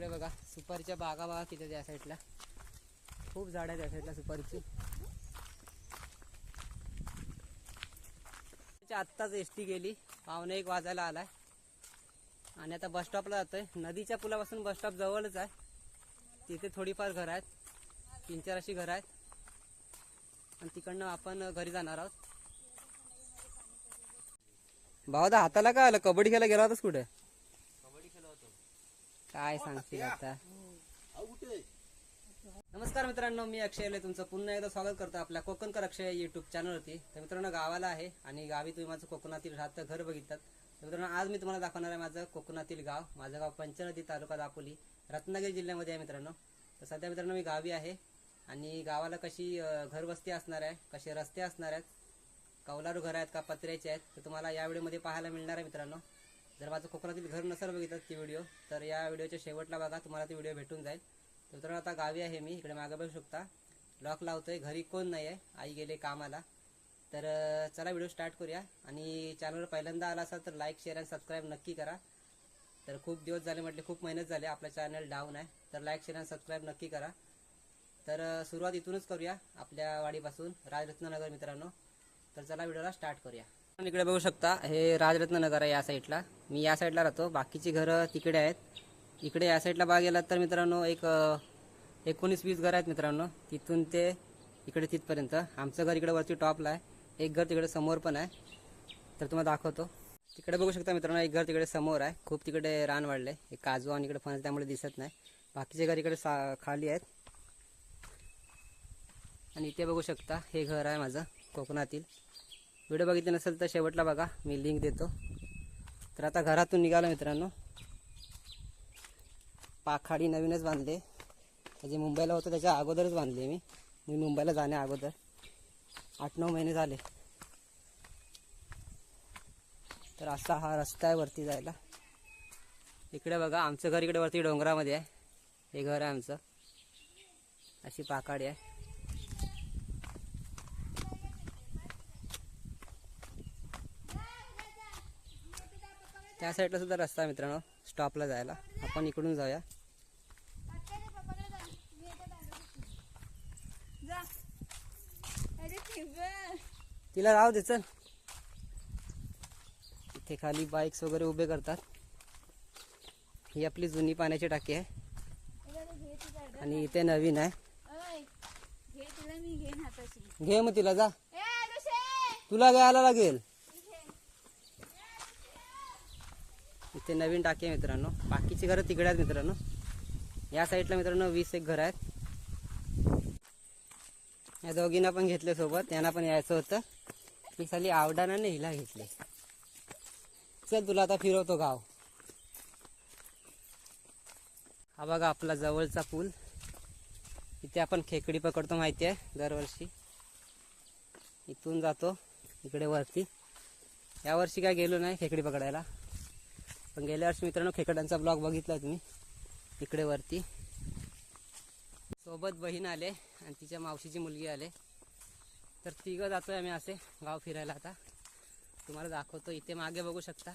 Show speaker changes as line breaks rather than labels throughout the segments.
इकडे बघा सुपारीच्या बागा बघा किती त्या साईडला. खूप झाड आहेत त्या साईडला सुपारीची. आत्ताच एस टी गेली पावणे एक वाजायला आलाय. आणि आता बस स्टॉपला जातोय. नदीच्या पुलापासून बस स्टॉप जवळच आहे. तिथे थोडीफार घरं आहेत. तीन चार अशी घरं आहेत. आणि तिकडनं आपण घरी जाणार आहोत. भाऊ हाताला काय आलं? कबड्डी खेळायला गेला होतास कुठे? काय सांगतील आता? नमस्कार मित्रांनो मी अक्षय तुमचं. पुन्हा एकदा स्वागत करतो आपल्या कोकणकर अक्षय युट्यूब चॅनलवरती तर मित्रांनो गावाला आहे आणि गावी तुम्ही माझं कोकणातील राहतं घर बघितलं. तर मित्रांनो आज मी तुम्हाला दाखवणार आहे माझं कोकणातील गाव. माझं गाव पंचनदी तालुका दापोली रत्नागिरी जिल्ह्यामध्ये आहे मित्रांनो. तर सध्या मित्रांनो मी गावी आहे आणि गावाला कशी घरवस्ती असणार आहे कसे रस्ते असणार आहेत कौलारू घर आहेत का पत्र्याचे आहेत तर तुम्हाला या व्हिडिओमध्ये पाहायला मिळणार आहे मित्रांनो. जर माझं कोकणातील घर नसेल बघितलं ती व्हिडिओ तर या व्हिडिओच्या शेवटला बघा तुम्हाला ती व्हिडिओ भेटून जाईल. तर आता गावी आहे मी इकडे मागं बघू शकता. लॉक लावतोय घरी कोण नाही आहे आई गेले कामाला. तर चला व्हिडिओ स्टार्ट करूया. आणि चॅनलवर पहिल्यांदा आला असाल तर लाईक शेअर आणि सबस्क्राईब नक्की करा. तर खूप दिवस झाले म्हटले खूप मेहनत झाली आपला चॅनल डाऊन आहे. तर लाईक शेअर आणि सबस्क्राईब नक्की करा. तर सुरुवात इथूनच करूया आपल्या वाडीपासून राजरत्ननगर मित्रांनो. तर चला व्हिडिओला स्टार्ट करूया. इकडे बघू शकता हे राजरत्ननगर आहे या साईडला. मी या साईडला राहतो बाकीची घरं तिकडे आहेत. इकडे या साईडला बघा गेलात तर मित्रांनो एक एकोणीस वीस घरं आहेत मित्रांनो. तिथून ते इकडे तिथपर्यंत. आमचं घर इकडे वरती टॉपला आहे. एक घर तिकडे समोर पण आहे. तर तुम्हाला दाखवतो. तिकडे बघू शकता मित्रांनो एक घर तिकडे समोर आहे. खूप तिकडे रान वाढले. एक काजू आणि इकडे फणस त्यामुळे दिसत नाही. बाकीचे घर इकडे सा खाली आहेत. आणि इथे बघू शकता हे घर आहे माझं कोकणातील. व्हिडिओ बघितले नसेल तर शेवटला बघा मी लिंक देतो. तर आता घरातून निघालो मित्रांनो. पाखाडी नवीनच बांधले. जे मुंबईला होतं त्याच्या अगोदरच बांधले मी. मी मुंबईला जाण्या अगोदर. आठ नऊ महिने झाले. तर असा हा रस्ता आहे वरती जायला. इकडे बघा आमचं घर इकडे वरती डोंगरामध्ये आहे. हे घर आहे आमचं. अशी पाखाडी आहे. त्या साईडला सुद्धा रस्ता आहे मित्रांनो. स्टॉपला जायला. आपण इकडून जाऊया. तिला राहू दे चल. इथे खाली बाईक्स वगैरे उभे करतात. ही आपली जुनी पाण्याची टाकी आहे. आणि इथे नवीन आहे.
घे
मग तिला जा. तुला घ्यायला लागेल. इथे नवीन टाकी आहे मित्रांनो. बाकीची घरं तिकडे आहेत मित्रांनो. या साईडला मित्रांनो वीस एक घरं आहेत. या दोघींना पण घेतले सोबत. यांना पण यायचं होतं. मी खाली आवडाना हिला घेतले. चल तुला आता फिरवतो गाव. हा बघा आपला जवळचा पूल. इथे आपण खेकडी पकडतो माहिती आहे दरवर्षी. इथून जातो इकडे वरती. यावर्षी काय गेलो नाही खेकडी पकडायला. पण गेल्या वर्षी मित्रांनो खेकड्यांचा ब्लॉग बघितला तुम्ही. इकडे वरती. सोबत बहीण आले आणि तिच्या मावशीची मुलगी आले. तर तिघं जातोय आम्ही असे गाव फिरायला आता. तुम्हाला दाखवतो. इथे मागे बघू शकता.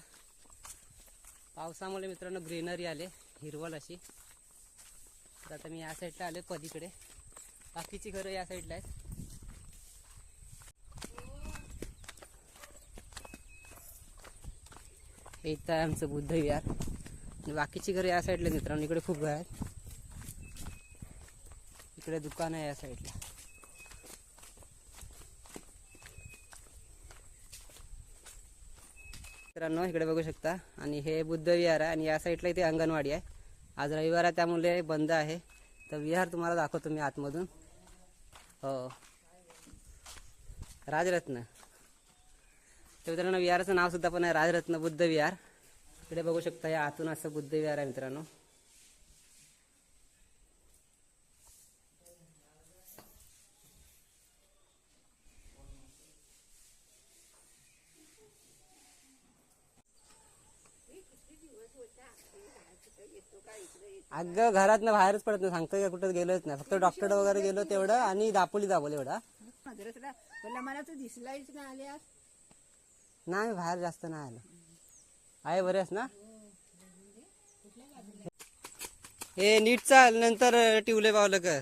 पावसामुळे मित्रांनो ग्रीनरी आले हिरवल अशी. तर आता मी या साईडला आले पदीकडे बाकीची घरं या साईडला आहेत. इथं आहे आमचं बुद्ध विहार. बाकीची घरं या साईडला मित्रांनो. इकडे खूप घर आहेत. इकडे दुकान आहे या साईडला. मित्रांनो इकडे बघू शकता. आणि हे बुद्ध विहार आहे. आणि या साईडला इथे अंगणवाडी आहे. आज रविवार आहे त्यामुळे बंद आहे. तर विहार तुम्हाला दाखवतो मी आतमधून. हो. राजरत्न. तर मित्रांनो विहाराचं नाव सुद्धा पण आहे राजरत्न बुद्ध विहार. इकडे बघू शकता या आतून असं बुद्ध विहार आहे मित्रांनो. अगं घरातनं बाहेरच पडत नाही. सांगतो का कुठं गेलोच नाही. फक्त डॉक्टर वगैरे गेलो तेवढं आणि दापोली दाबोली एवढा.
मला तू दिसलायच ना आल्यास.
नाही बाहेर जास्त नाही आलो. आहे बरेच ना? हे नीट चाल नंतर टिवले पावलं कर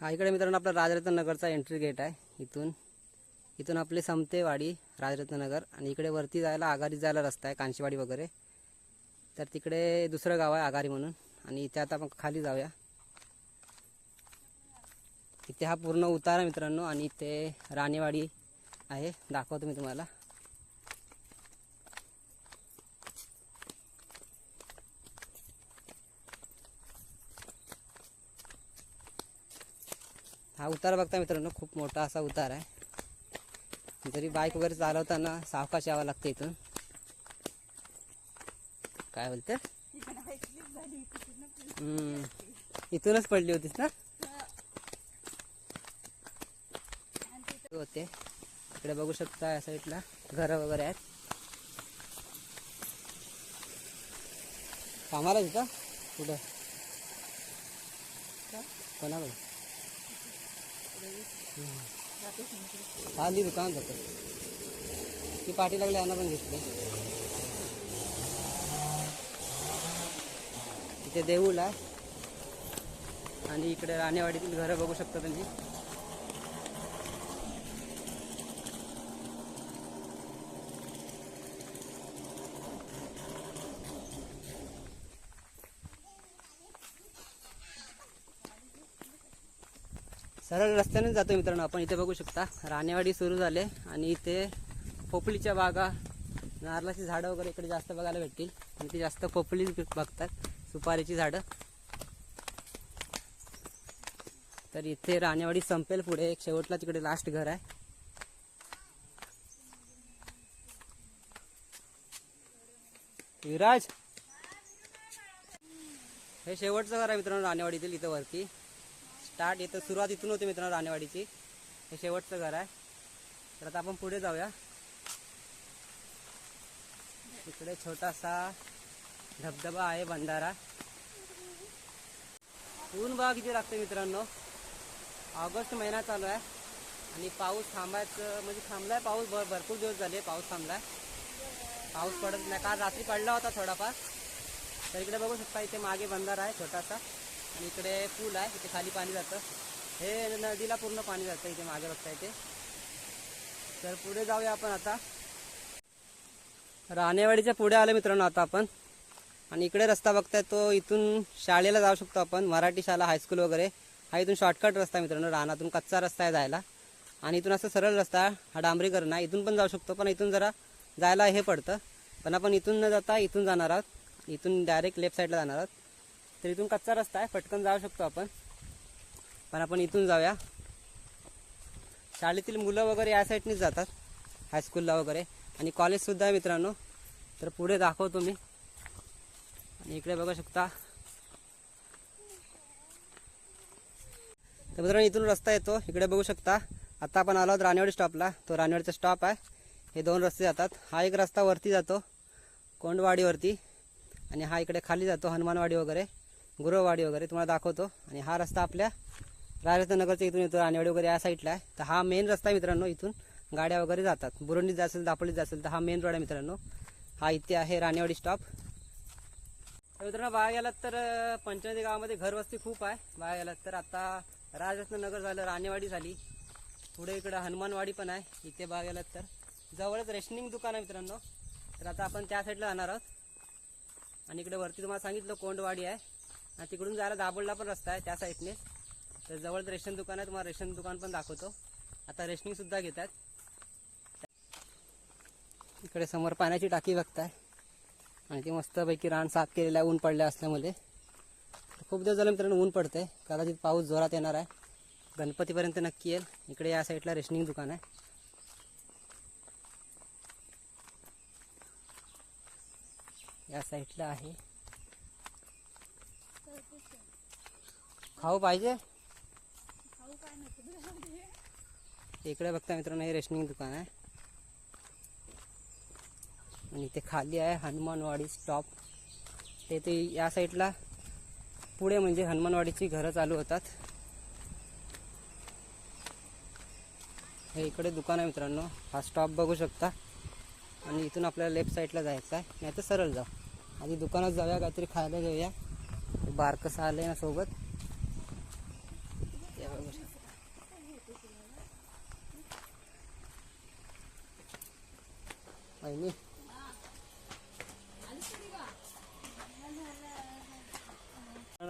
हा इकडे मित्रांनो आपला राजरत्न नगरचा एंट्री गेट आहे इथून. इथून आपले समते वाडी राजरत्न नगर आणि इकडे वरती जायला आघारी जायला रस्ता आहे कांशीवाडी वगैरे. तर तिकडे दुसरं गाव आहे आघारी म्हणून. आणि इथे आता आपण खाली जाऊया. इथे हा पूर्ण उतारा मित्रांनो आणि इथे राणेवाडी आहे. दाखवतो मी तुम्हाला. हा उतार बघता मित्रांनो खूप मोठा असा उतार आहे. जरी बाईक वगैरे चालवताना सावकाश यावं लागतं इथून. काय बोलते? हम्म. इथूनच पडली होतीस ना? येते इकडे बघू शकता या साईडला घरं वगैरे आहेत. कामाला तिथं कुठं? कोणाकडे? खाली दुकान जातं. ती पाठी लागली यांना पण घेतली. इथे देऊळ आहे. आणि इकडे राणेवाडीतील घरं बघू शकता तुम्ही. सरळ रस्त्याने जातो मित्रांनो आपण इथे बघू शकता. राणेवाडी सुरू झाले आणि इथे पोपलीच्या बागा नारळाची झाडं वगैरे इकडे जास्त बघायला भेटतील. आणि ते जास्त पोपली बघतात सुपारीची झाडं. तर इथे राणेवाडी संपेल पुढे एक शेवटला तिकडे लास्ट घर आहे. विराज! हे शेवटचं घर आहे मित्रांनो राणेवाडीतील इथं वरती. स्टार्ट. येतं सुरुवात इथून होते मित्रांनो राणेवाडीची. हे शेवटचं घर आहे. तर आता आपण पुढे जाऊया. इकडे छोटासा धबधबा आहे बंधारा ऊन बघा किती लागते मित्रांनो. ऑगस्ट महिना चालू आहे. आणि पाऊस थांबायचं म्हणजे थांबलाय पाऊस भर भरपूर दिवस झाले पाऊस थांबलाय. पाऊस पडत नाही. काल रात्री पडला होता थोडाफार. तर इकडे बघू शकता इथे मागे बंधारा आहे छोटासा. आणि इकडे पूल आहे इथे खाली पाणी जातं. हे नदीला पूर्ण पाणी जातं इथे मागे बघता इथे. तर पुढे जाऊया आपण आता. राणेवाडीच्या पुढे आलो मित्रांनो आता आपण. आणि इकडे रस्ता बघताय तो इथून शाळेला जाऊ शकतो आपण मराठी शाळा हायस्कूल वगैरे. हा इथून शॉर्टकट रस्ता आहे मित्रांनो रानातून कच्चा रस्ता आहे जायला. आणि इथून असं सरळ रस्ता आहे, हा डांबरीकरण आहे. इथून पण जाऊ शकतो पण इथून जरा जायला हे पडतं. पण आपण इथून न जाता इथून जाणार आहोत. इथून डायरेक्ट लेफ्ट साईडला जाणार आहोत. तर इथून कच्चा रस्ता आहे पटकन जाऊ शकतो आपण. पण आपण इथून जाऊया. शाळेतील मुलं वगैरे या साईडनीच जातात हायस्कूलला वगैरे. आणि कॉलेजसुद्धा आहे मित्रांनो. तर पुढे दाखवतो मी. आणि इकडे बघू शकता. तर मित्रांनो इथून रस्ता येतो. इकडे बघू शकता. आता आपण आलो आहोत राणेवाडी स्टॉपला तो राणेवाडीचा स्टॉप आहे. हे दोन रस्ते जातात. हा एक रस्ता वरती जातो कोंडवाडीवरती. आणि हा इकडे खाली जातो हनुमानवाडी वगैरे. गुरववाडी वगैरे तुम्हाला दाखवतो. आणि हा रस्ता आपल्या राजरत्नगरच्या इथून येतो राणेवाडी वगैरे या साईडला आहे. तर हा मेन रस्ता आहे मित्रांनो इथून गाड्या वगैरे जातात. बुरुंडीत जात असेल दापोलीत जात असेल तर हा मेन रोड आहे मित्रांनो. हा इथे आहे राणेवाडी स्टॉप तर मित्रांनो बाहेर गेलात तर पंचायती गावामध्ये घरवस्ती खूप आहे. बाहेर गेलात तर आता राजरत्नगर झालं राणेवाडी झाली. पुढे इकडं हनुमानवाडी पण आहे. इथे बाहेर गेलात तर जवळच रेशनिंग दुकान आहे मित्रांनो. तर आता आपण त्या साईडला जाणार आहोत. आणि इकडे वरती तुम्हाला सांगितलं कोंडवाडी आहे. हा तिकडून जायला दाबोळला पण रस्ता आहे त्या साईडने तर जवळच रेशन दुकान आहे तुम्हाला रेशन दुकान पण दाखवतो. आता रेशनिंग सुद्धा घेतात. इकडे समोर पाण्याची टाकी बघताय. आणि ती मस्तपैकी रान साफ केलेलं आहे ऊन पडल्या असल्यामुळे. खूप दिवस झालं मित्रांनो ऊन पडतंय. कदाचित पाऊस जोरात येणार आहे. गणपतीपर्यंत नक्की येईल. इकडे या साईडला रेशनिंग दुकान आहे. या साईडला आहे. खाऊ पाहिजे? इकडे बघता मित्रांनो हे रेशनिंग दुकान आहे. आणि इथे खाली आहे हनुमानवाडी स्टॉप. ते ते या साईडला पुढे म्हणजे हनुमानवाडीची घरं चालू होतात. हे इकडे दुकान आहे मित्रांनो हा स्टॉप बघू शकता. आणि इथून आपल्याला लेफ्ट साईडला जायचं आहे. नाही तर सरळ जाऊ. आधी दुकानात जाऊया काहीतरी खायला घेऊया बारकसं आलंय ना सोबत ते बघू शकता. वहिनी.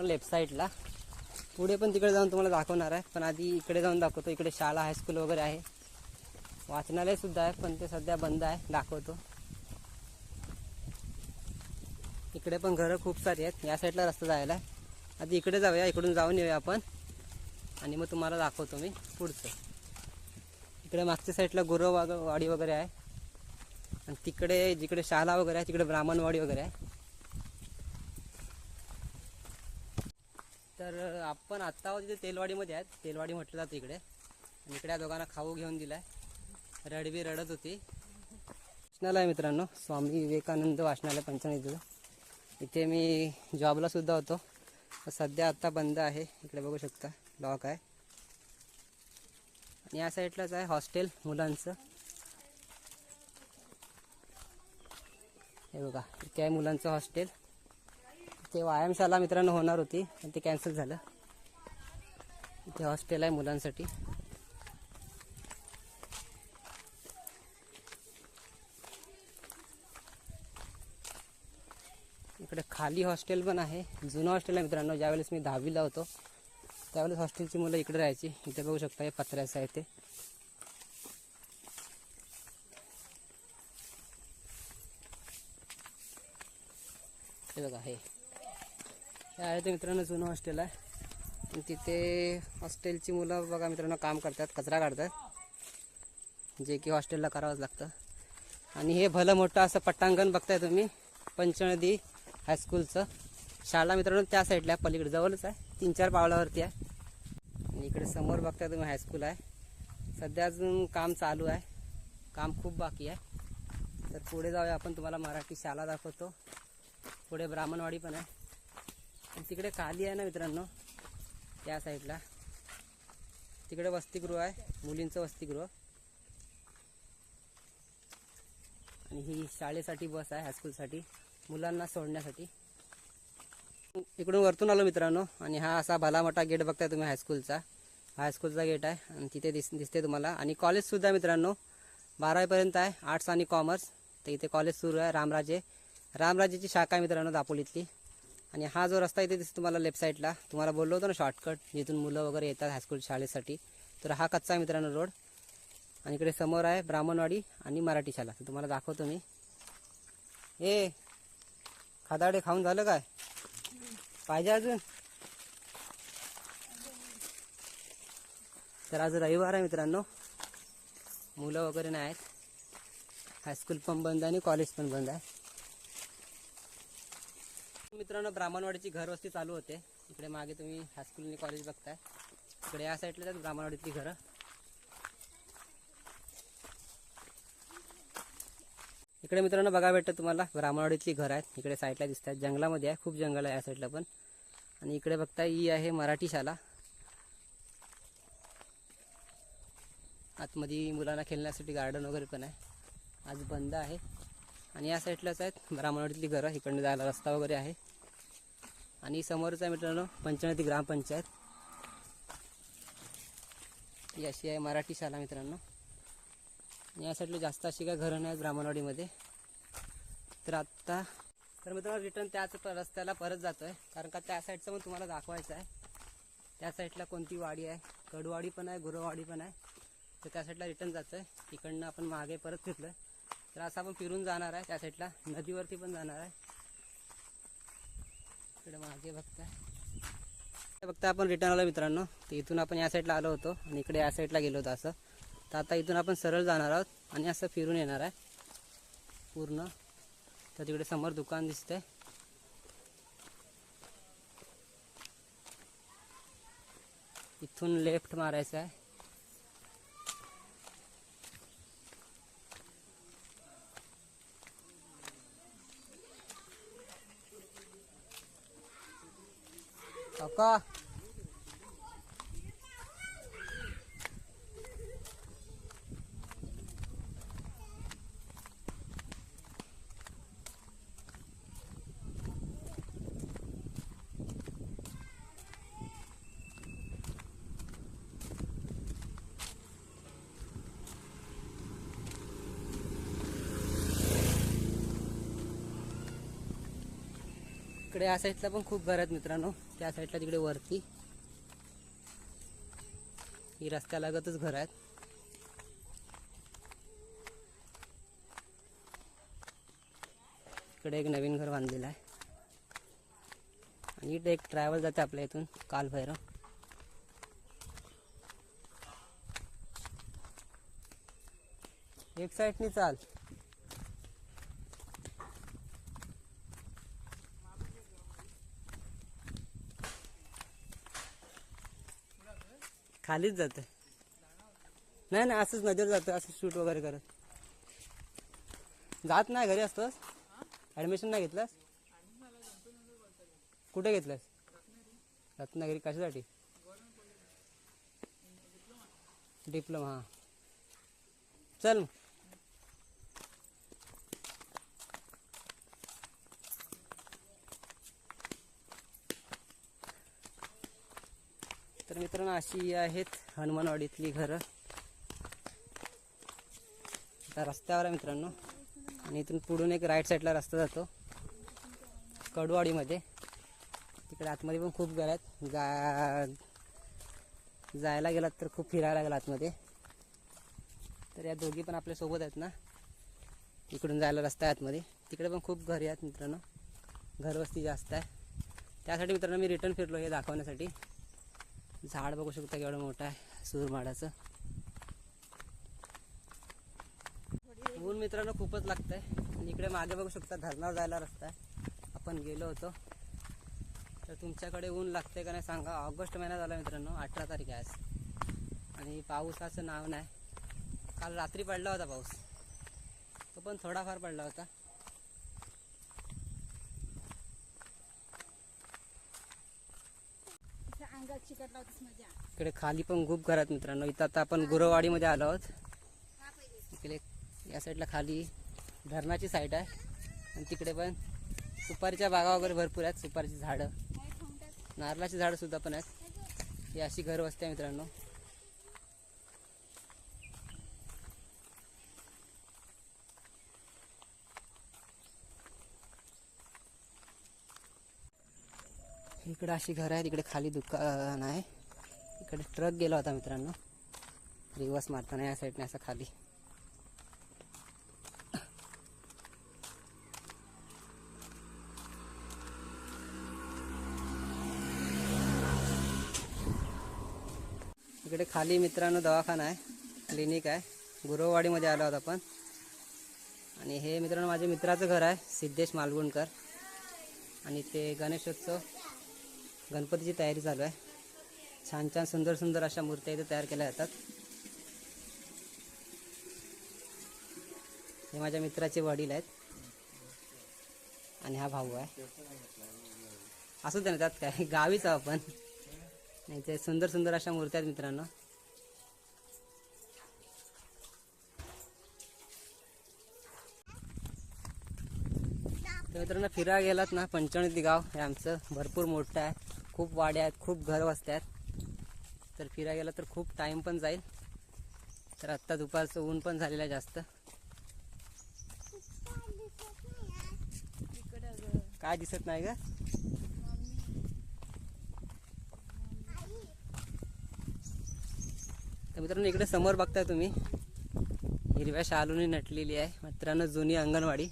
लेफ्ट साईडला. पुढे पण तिकडे जाऊन तुम्हाला दाखवणार आहे. पण आधी इकडे जाऊन दाखवतो. इकडे शाळा हायस्कूल वगैरे आहे. वाचनालय सुद्धा आहे पण ते सध्या बंद आहे. दाखवतो. इकडे पण घरं खूप सारी आहेत. या साईडला रस्ता जायला आहे. आधी इकडे जाऊया इकडून जाऊन येऊया आपण. आणि मग तुम्हाला दाखवतो मी पुढचं. इकडे मागच्या साईडला गुरव वाडी वगैरे आहे. आणि तिकडे जिकडे शाला वगैरे आहे तिकडे ब्राह्मणवाडी वगैरे आहे. तर आपण आत्ता आहोत तिथे तेलवाडीमध्ये आहेत तेलवाडी म्हटलं जातं इकडे. आणि इकडे दोघांना खाऊ घेऊन दिलाय. रडबी रडत होती. वाचनालय मित्रांनो स्वामी विवेकानंद वाचनालय पंचनीचं इथे मी जॉबला सुद्धा होतो. सध्या आत्ता बंद आहे. इकडे बघू शकता लॉक आहे. आणि या साईडलाच आहे हॉस्टेल मुलांचं. हे बघा इथे आहे मुलांचं हॉस्टेल. ते व्यायामशाला मित्रांनो होणार होती पण ते कॅन्सल झालं. इथे हॉस्टेल आहे मुलांसाठी. इकडे खाली हॉस्टेल पण आहे जुनं हॉस्टेल आहे मित्रांनो ज्यावेळेस मी दहावीला होतो त्यावेळेस हॉस्टेलची मुलं इकडे राहायची. इथे बघू शकता हे पत्र्याचं आहे ते हे बघा हे हे मित्रांनो जुनं हॉस्टेल आहे. तिथे हॉस्टेलची मुलं बघा मित्रांनो काम करतात कचरा काढतात. जे की हॉस्टेलला करावंच लागतं. आणि हे भलं मोठं असं पट्टांगण बघताय तुम्ही पंचनदी हायस्कूलचं शाळा मित्रांनो त्या साईडला आहे, पलीकडे जवळच आहे तीन चार पावलावरती आहे. आणि इकडे समोर बघताय तुम्ही हायस्कूल आहे. सध्या अजून काम चालू आहे काम खूप बाकी आहे. तर पुढे जाऊया आपण तुम्हाला मराठी शाळा दाखवतो. पुढे ब्राह्मणवाडी पण आहे. आणि तिकडे खाली आहे ना मित्रांनो त्या साईडला. तिकडे वसतिगृह आहे मुलींचं वसतिगृह. आणि ही शाळेसाठी बस आहे हायस्कूलसाठी मुलांना सोडण्यासाठी. इकडून वरतून आलो मित्रांनो आणि हा असा भला मोठा गेट बघताय तुम्ही हायस्कूलचा हायस्कूलचा गेट आहे आणि तिथे दिस दिसते तुम्हाला. आणि कॉलेजसुद्धा मित्रांनो बारावीपर्यंत आहे आर्ट्स आणि कॉमर्स तर इथे कॉलेज सुरू आहे रामराजे. रामराजेची शाखा आहे मित्रांनो दापोलीतली. आणि हा जो रस्ता इथे दिसतो तुम्हाला लेफ्ट साईडला तुम्हाला बोललो होतो ना शॉर्टकट जिथून मुलं वगैरे येतात हायस्कूल शाळेसाठी. तर हा कच्चा आहे मित्रांनो रोड आणि इकडे समोर आहे ब्राह्मणवाडी आणि मराठी शाळा. तर तुम्हाला दाखवतो मी. ए खादाडे खाऊन झालं काय? पाहिजे अजून? तर आज रविवार आहे मित्रांनो. मुलं वगैरे नाही आहेत. हायस्कूल पण बंद आहे आणि कॉलेज पण बंद आहे. मित्रांनो ब्राह्मणवाडीची घरवस्ती चालू होते. इकडे मागे तुम्ही हायस्कूल आणि कॉलेज बघताय. इकडे या साईडला आहेत ब्राह्मणवाडीतली घरं. इकडे मित्रांनो बघा भेटतं तुम्हाला. ब्राह्मणवाडीतली घरं आहेत. इकडे साईडला दिसत आहेत जंगलामध्ये आहे. खूप जंगल आहे या साईडला पण. आणि इकडे बघता ही आहे मराठी शाला आतमध्ये मुलांना खेळण्यासाठी गार्डन वगैरे पण आहे. आज बंद आहे. आणि या साईडलाच आहेत. ब्राह्मणवाडीतली घरं इकडनं जायला रस्ता वगैरे आहे. आणि समोरच आहे मित्रांनो पंचनदी ग्रामपंचायत. ही अशी आहे मराठी शाळा मित्रांनो. या साईडला जास्त अशी काय घरं नाही ब्राह्मणवाडीमध्ये. तर आत्ता तर मित्रांनो रिटर्न त्याच रस्त्याला परत जातो आहे कारण का त्या साईडचं पण तुम्हाला दाखवायचं आहे. त्या साईडला कोणती वाडी आहे? कडवाडी पण आहे गुरवाडी पण आहे. तर त्या साईडला रिटर्न जातो आहे इकडनं आपण मागे परत फिरलो आहे तर असं आपण फिरून जाणार आहे. त्या साईडला नदीवरती पण जाणार आहे. इकडे मागे बघताय. बघता आपण रिटर्न आलो मित्रांनो. तर इथून आपण या साईडला आलो होतो आणि इकडे या साईडला गेलो होतो असं. तर आता इथून आपण सरळ जाणार आहोत आणि असं फिरून येणार आहे. पूर्ण. तर तिकडे समोर दुकान दिसतंय. इथून लेफ्ट मारायचं आहे. か。इकडे या साईडला पण खूप घर आहेत मित्रांनो. त्या साईडला तिकडे वरती. ही रस्त्यालगतच घर आहेत. इकडे एक नवीन घर बांधलेलं आहे. आणि इथे एक ट्रॅव्हल जाते आपल्या इथून काल भैरव. एक साईडनी चाल. खालीच जात. नाही नाही असंच नजर जातं असं शूट वगैरे करत. जात नाही घरी असतोस? ॲडमिशन नाही घेतलंस? कुठे घेतलंस? रत्नागिरी कशासाठी? डिप्लोमा हां. चल तर मित्रांनो अशी आहेत हनुमानवाडीतली घरं. आता रस्त्यावर आहे मित्रांनो. आणि इथून पुढून एक राईट साईडला रस्ता जातो. कडवाडीमध्ये. तिकडे आतमध्ये पण खूप घर आहेत. जा जायला गेलात तर खूप फिरायला लागेल आतमध्ये. तर या दोघी पण आपल्यासोबत आहेत ना. इकडून जायला रस्ता आहे आतमध्ये. तिकडे पण खूप घरी आहेत मित्रांनो. घरवस्ती जास्त आहे. त्यासाठी मित्रांनो मी रिटर्न फिरलो हे दाखवण्यासाठी. झाड बघू शकता केवढं मोठं आहे सूरमाडाचं ऊन मित्रांनो खूपच लागतंय. आणि इकडे मागे बघू शकता धरणावर जायला रस्ता आहे. आपण गेलो होतो. तर तुमच्याकडे ऊन लागतंय का नाही सांगा. ऑगस्ट महिना झाला मित्रांनो अठरा तारीख आहे आज. आणि पावसाचं नाव नाही. काल रात्री पडला होता पाऊस. तो पण थोडाफार पडला होता. इकडे खाली पण खूप घरात मित्रांनो. इथं आता आपण गुरवाडीमध्ये आलो आहोत. इकडे या साईडला खाली धरणाची साईड आहे. आणि तिकडे पण सुपारीच्या बागा वगैरे भरपूर आहेत. सुपारीची झाडं. नारळाची झाडं सुद्धा पण आहेत. ही अशी घर वस्ती आहे मित्रांनो. इकडं अशी घर आहे तिकडे खाली दुकान आहे. इकडे ट्रक गेला होता मित्रांनो. रिवर्स मारताना या साईडने असं खाली. इकडे खाली मित्रांनो दवाखाना आहे क्लिनिक आहे. गुरववाडीमध्ये आलो आहोत आपण. आणि हे मित्रांनो माझ्या मित्राचं घर आहे सिद्धेश मालगुणकर आणि ते गणेशोत्सव गणपतीची तयारी चालू आहे. छान छान सुंदर सुंदर अशा मूर्त्या इथे तयार केल्या जातात. हे माझ्या मित्राचे वडील आहेत. आणि हा भाऊ आहे. असू दे ना त्यात काय गावीच आहो आपण. नाही ते सुंदर सुंदर अशा मूर्त्या आहेत मित्रांनो. तर मित्रांनो फिरायला गेलात ना पंचवणी गाव हे आमचं भरपूर मोठं आहे. खूप वाड्या आहेत खूप घर वस्त्या आहेत. तर फिरायला गेला तर खूप टाईम पण जाईल. तर आत्ता दुपारचं ऊन पण झालेलं आहे जास्त. काय दिसत नाही ग? तर मित्रांनो इकडे समोर बघताय तुम्ही. हिरव्या शालूनी नटलेली आहे. मित्रांनो जुनी अंगणवाडी.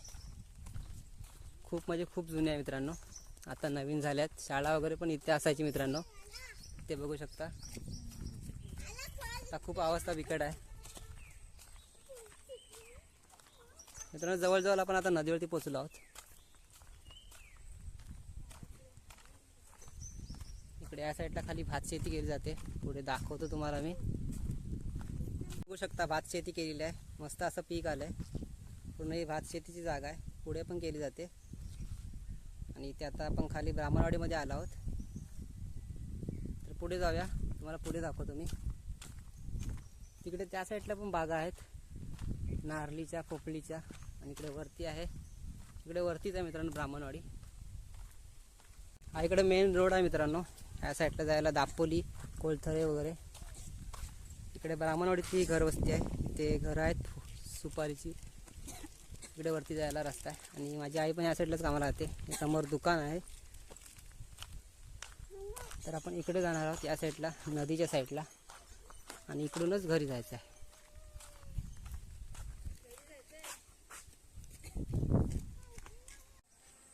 खूप म्हणजे खूप जुनी आहे मित्रांनो. आता नवीन झाल्यात. शाळा वगैरे पण इथे असायची मित्रांनो. ते बघू शकता. आता खूप अवस्था बिकट आहे. मित्रांनो जवळजवळ आपण आता नदीवरती पोचलो आहोत. इकडे या साईडला खाली भात शेती केली जाते. पुढे दाखवतो तुम्हाला मी. बघू शकता भात शेती केलेली आहे. मस्त असं पीक आलं आहे पूर्ण ही भात शेतीची जागा आहे. पुढे पण केली जाते. आणि इथे आता आपण खाली ब्राह्मणवाडीमध्ये आलो आहोत. तर पुढे जाऊया. तुम्हाला पुढे दाखवतो मी. तिकडे त्या साईडला पण बागा आहेत. नारलीच्या पोपळीच्या आणि इकडे वरती आहे. इकडे वरतीच आहे मित्रांनो ब्राह्मणवाडी. हा इकडे मेन रोड आहे मित्रांनो. या साईडला जायला दापोली कोलथरे वगैरे. इकडे ब्राह्मणवाडीची घरवस्ती आहे. ते घर आहेत सुपारीची. इकडे वरती जायला रस्ता आहे. आणि माझी आई पण या साईडलाच कामाला राहते हे समोर दुकान आहे. तर आपण इकडे जाणार आहोत या साईडला नदीच्या साईडला आणि इकडूनच घरी जायचं आहे.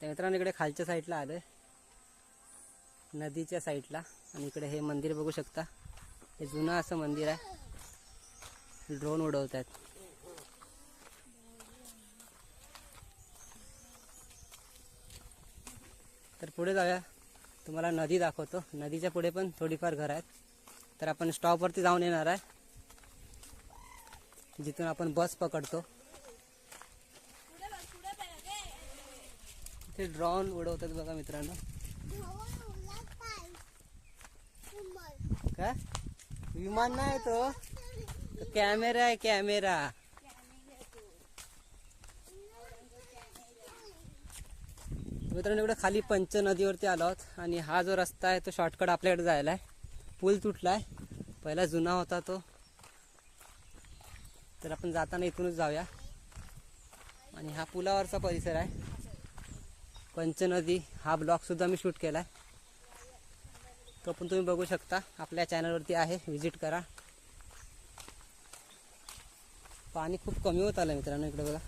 तर मित्रांनो इकडे खालच्या साईडला आलं नदीच्या साईडला आणि इकडे हे मंदिर बघू शकता. हे जुनं असं मंदिर आहे. ड्रोन उडवत आहेत तर पुढे जाऊया. तुम्हाला नदी दाखवतो. नदीच्या पुढे पण थोडीफार घर आहेत. तर आपण स्टॉपवरती जाऊन येणार आहे. जिथून आपण बस पकडतो. ते ड्रोन उडवतात बघा मित्रांनो. काय? विमान नाही तो. तो कॅमेरा आहे कॅमेरा मित्रांनो इकडे खाली पंच नदीवरती आलो आहोत आणि हा जो रस्ता आहे तो शॉर्टकट आपल्याकडे जायला आहे पूल तुटला आहे पहिला जुना होता तो. तर आपण जाताना इथूनच जाऊया. आणि हा पुलावरचा परिसर आहे. पंचनदी हा ब्लॉग सुद्धा मी शूट केला आहे तो पण तुम्ही बघू शकता. आपल्या चॅनलवरती आहे. व्हिजिट करा. पाणी खूप कमी होत आलं मित्रांनो इकडे बघा.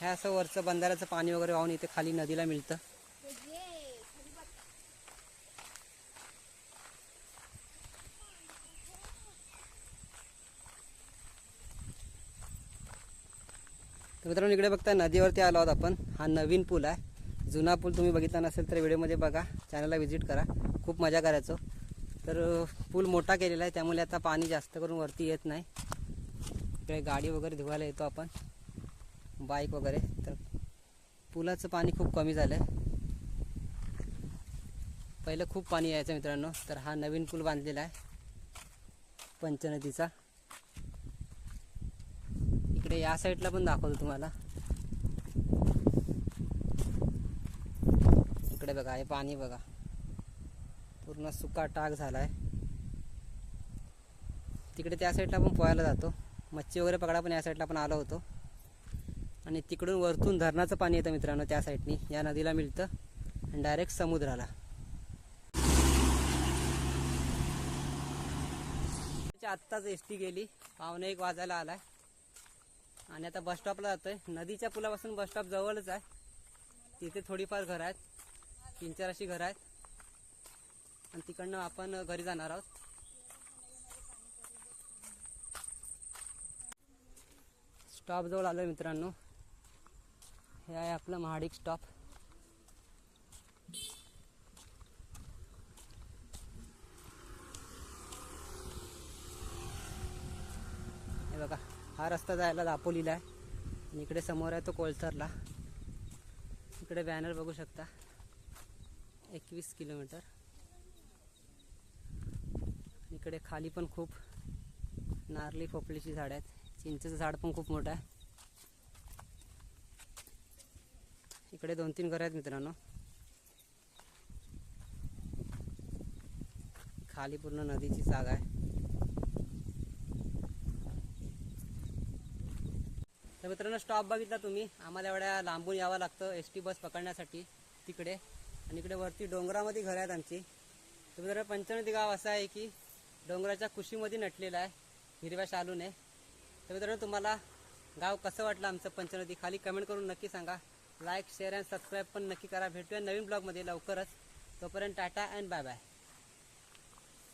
हे असं वरचं बंधाऱ्याचं पाणी वगैरे वाहून इथे खाली नदीला मिळतं. तर मित्रांनो इकडे बघता नदीवरती आलो आहोत आपण. हा नवीन पूल आहे. जुना पूल तुम्ही बघितला नसेल तर व्हिडिओमध्ये बघा. चॅनलला व्हिजिट करा. खूप मजा करायचो. तर पूल मोठा केलेला आहे. त्यामुळे आता पाणी जास्त करून वरती येत नाही. इकडे गाडी वगैरे धुवायला येतो आपण. बाईक वगैरे तर पुलाचं पाणी खूप कमी झालं आहे पहिलं खूप पाणी यायचं मित्रांनो तर हा नवीन पूल बांधलेला आहे पंचनदीचा. इकडे या साईडला पण दाखवतो तुम्हाला. इकडे बघा हे पाणी बघा. पूर्ण सुका टाक झाला आहे तिकडे त्या साईडला आपण पोहायला जातो. मच्छी वगैरे पकडा पण या साईडला आपण आलो होतो. आणि तिकडून वरतून धरणाचं पाणी येतं मित्रांनो त्या साईडनी. या नदीला मिळतं आणि डायरेक्ट समुद्राला. म्हणजे आत्ताच एस टी गेली. पावणे एक वाजायला आलाय. आणि आता बस स्टॉपला जातोय. नदीच्या पुलापासून बस स्टॉप जवळच आहे. तिथे थोडीफार घरं आहेत. तीन चार अशी घरं आहेत. आणि तिकडनं आपण घरी जाणार आहोत. स्टॉप जवळ आलोय मित्रांनो. हे आहे आपलं महाडिक स्टॉप. हे बघा हा रस्ता जायला दापोलीला आहे. आणि इकडे समोर आहे तो कोळसरला. इकडे बॅनर बघू शकता. एकवीस किलोमीटर. इकडे खाली पण खूप नारळी पोपळीची झाड आहेत. चिंचेचं झाड पण खूप मोठं आहे. इकडे दोन तीन घरं आहेत मित्रांनो. खाली पूर्ण नदीची जागा आहे. तर मित्रांनो स्टॉप बघितला तुम्ही. आम्हाला एवढ्या लांबून यावं लागतं. एस टी बस पकडण्यासाठी तिकडे. आणि इकडे वरती डोंगरामध्ये घरं आहेत आमची. तर मित्रांनो पंचनदी गाव असं आहे की डोंगराच्या कुशीमध्ये नटलेलं आहे हिरव्या शालूने. तर मित्रांनो तुम्हाला गाव कसं वाटलं आमचं पंचनदी? खाली कमेंट करून नक्की सांगा. लाईक शेअर अँड सबस्क्राईब पण नक्की करा. भेटूया नवीन ब्लॉगमध्ये लवकरच. तोपर्यंत टाटा अँड बाय बाय.